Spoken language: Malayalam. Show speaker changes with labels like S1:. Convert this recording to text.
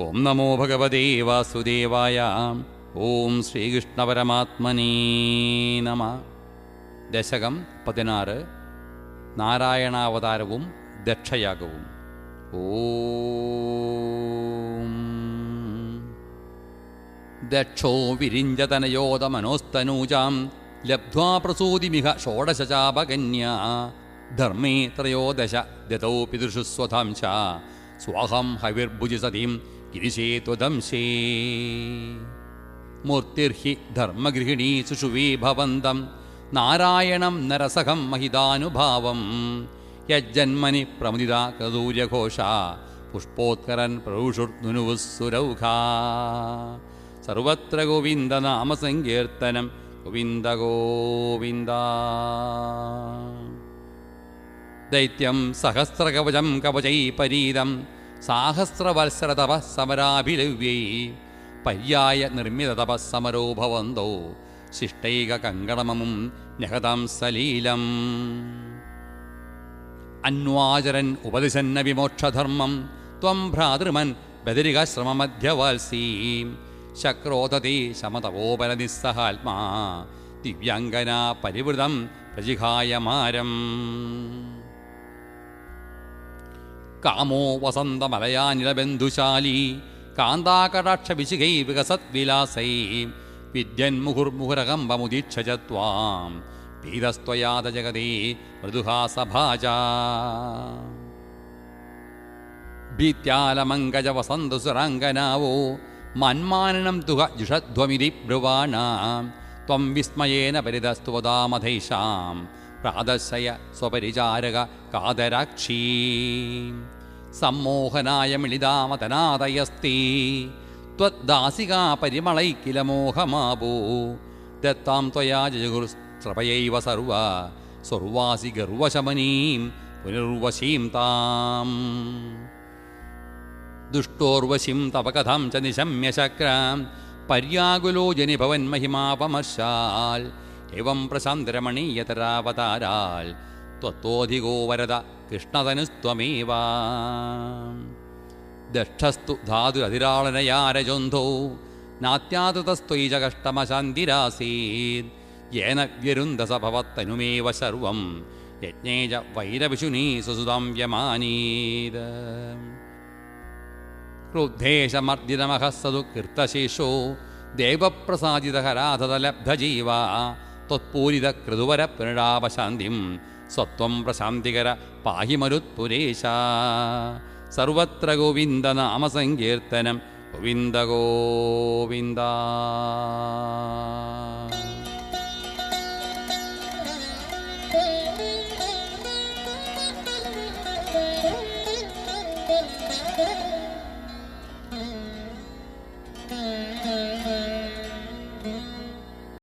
S1: ഓം നമോ ഭഗവതേ വാസുദേവായ. ഓം ശ്രീകൃഷ്ണപരമാത്മനേ നമ. ദശകം പതിനാറ്. നാരായണാവതാരവും ദക്ഷയാഗവും. ഓം. ദക്ഷോ വിരിഞ്ചതനയോതമനോസ്തനൂജാം ലബ്ധ്വാ പ്രസൂതിമിഹ ഷോഡശചാപകന്യ. ധർമ്മേ ത്രയോദശ ദതൗ പിതൃഷു സ്വാഹം ഹവിർഭുജി സതീം. ത്വദംശേ മൂർത്തിർഹി ധർമ്മഗൃഹിണീ സുഷുവീ ഭവന്തം നാരായണം നരസഖം മഹിതാനുഭാവം യജ്ജന്മനി പ്രമുദിത കദൂര്യഘോഷ പുഷ്പോത്കരൻ പ്രൗഷുർനുനുവുസുരൗഘാ സർവത്ര ഗോവിന്ദ നാമസങ്കീർത്തനം ഗോവിന്ദ ഗോവിന്ദ ദൈത്യം സഹസ്രകവചം കവചൈ പരീതം സാഹസ്രവത്സരതപ സമരാഭിലവ്യൈ പര്യായ നിർമ്മിത തപസ്സമരോഭവന്തോ ശിഷ്ടൈക കങ്കണമമും നഹതാം സലീലം. അന്വാചരൻ ഉപദിശന്ന വിമോക്ഷധർമ്മം ത്വം ഭ്രാതൃമൻ ബദരികാശ്രമമധ്യവാത്സീം ശക്രോധതി ശമതവോപരനിസ്സഹാത്മാ ദിവ്യാംഗന പരിവൃതം പ്രജിഹായമാരം. കാമോ വസന്തമലയാനിലബന്ധുശാലി. കാന്താകടാക്ഷവിശിഖൈ വികസദ്വിലാസൈ വിദ്യന്മുഹുർമുഹുരകമ്പമുദീക്ഷ ച ത്വാം പീതസ്ത്വയാത ജഗതേ മൃദുഹാസഭാജ. ഭീത്യാലമങ്കജ വസന്തസുരാംഗനാവോ മന്മാനം തുക ജുഷധ്വമിതി ബ്രുവാണ. ത്വം വിസ്മയേന പരിതസ്തുവതാമധൈഷാം. പ്രാതശയ സ്വപരിചാരക കാതരാക്ഷീ. സമ്മോഹനായ മിളിതാമതനാദയസ്തി ത്വദ്ദാസികാ പരിമളൈക്കില കില മോഹമാപോ. ദത്താം ത്വയാ ജഗുർസ്രപയൈവ സർവ. സർവാസി ഗർവശമനീം പുനർവശീം താം. ദുഷ്ടോർവശിം തവ കഥം ച നിശമ്യ ശക്രാം. പര്യാകുലോ ജനിഭവൻ മഹിമാപമർശാൽ. എവം പ്രശാന്തരമണീയതരാവതാരാൽ. ത്വത്തോധികോ വരദ കൃഷ്ണതനുസ്ത്വമേവ ദക്ഷസ്തു ധാതു അതിരാളനയാരജൊന്ധോ നാത്യാതസ്ത്വൈജ കഷ്ടമശാന്തിരാസീത് യേന വ്യരുന്ധസ ഭവത്തനുമേവ സർവം യജ്ഞേജ വൈരവിശുനീ സുസുതം വ്യമാനീത് ക്രുദ്ധേശമർദ്ദിതമഹസ്സതു കീർത്തശേഷോ ദേവപ്രസാദിതഹരാധതലബ്ധജീവ ത്വത്പൂരിത കൃതുവര പുനരാപശാന്തിം സ്വത്വം പ്രശാന്തികര പാഹി മരുത്പുരേശ സർവത്ര ഗോവിന്ദ നാമസങ്കീർത്തനം ഗോവിന്ദ ഗോവിന്ദ.